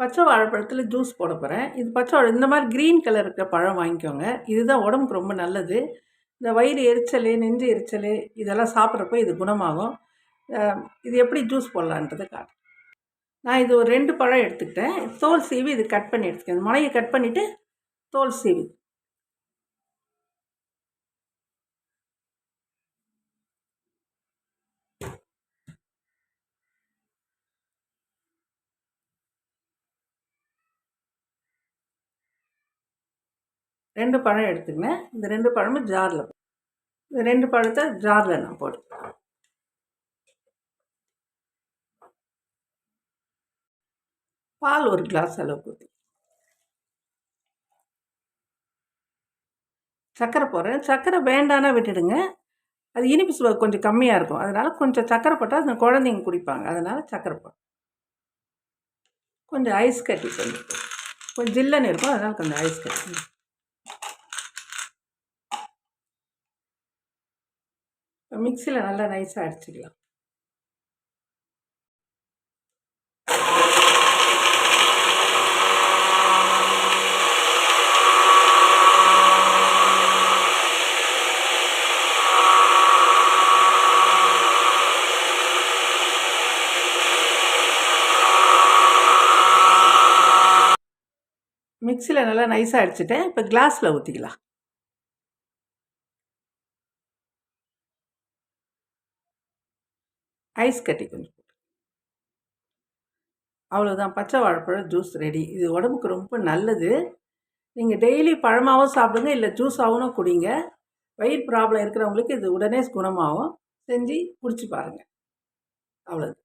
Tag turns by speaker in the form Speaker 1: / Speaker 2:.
Speaker 1: பச்சை வாழைப்பழத்தில் ஜூஸ் போட போகிறேன் இது பச்சை வாழை இந்த மாதிரி க்ரீன் கலர் இருக்கிற பழம் வாங்கிக்கோங்க. இதுதான் உடம்புக்கு ரொம்ப நல்லது. இந்த வயிறு எரிச்சல் நெஞ்சு எரிச்சல் இதெல்லாம் சாப்பிட்றப்ப இது குணமாகும். இது எப்படி ஜூஸ் போடலான்றது காட்டுறேன் நான் இது ஒரு ரெண்டு பழம் எடுத்துக்கிட்டேன். தோல் சீவி இது கட் பண்ணி எடுத்துக்கேன் முனையை கட் பண்ணிவிட்டு தோல் சீவி. ரெண்டு பழம் எடுத்துக்கினேன். இந்த ரெண்டு பழமும் ஜாரில் இந்த ரெண்டு பழத்தை ஜாரில் நான் போட்டு பால் ஒரு கிளாஸ் அளவுக்கு ஊற்றி சர்க்கரை போடுறேன். சர்க்கரை வேண்டானா விட்டுடுங்க. அது இனிப்பு சுவை கொஞ்சம் கம்மியாக இருக்கும். அதனால் கொஞ்சம் சர்க்கரை போட்டால் அந்த குழந்தைங்க குடிப்பாங்க. அதனால் சர்க்கரை போடும் கொஞ்சம் ஐஸ் கட்டி கொஞ்சம் கொஞ்சம் ஜில்லன்னு இருக்கும். அதனால் கொஞ்சம் ஐஸ் கட்டி மிக்சியில் நல்லா நைஸாக அடிச்சுக்கலாம். மிக்சியில் நல்லா நைஸாக அடிச்சுட்டேன். இப்போ கிளாஸில் ஊற்றிக்கலாம் ஐஸ் கட்டி கொஞ்சம் போட்டு. அவ்வளோதான் பச்சை வாழைப்பழம் ஜூஸ் ரெடி இது உடம்புக்கு ரொம்ப நல்லது. நீங்கள் டெய்லி பழமாகவும் சாப்பிடுங்க இல்லை ஜூஸாகவும் குடிங்க. வயிறு ப்ராப்ளம் இருக்கிறவங்களுக்கு இது உடனே குணமாகும் செஞ்சு குடிச்சு பாருங்கள் அவ்வளோதான்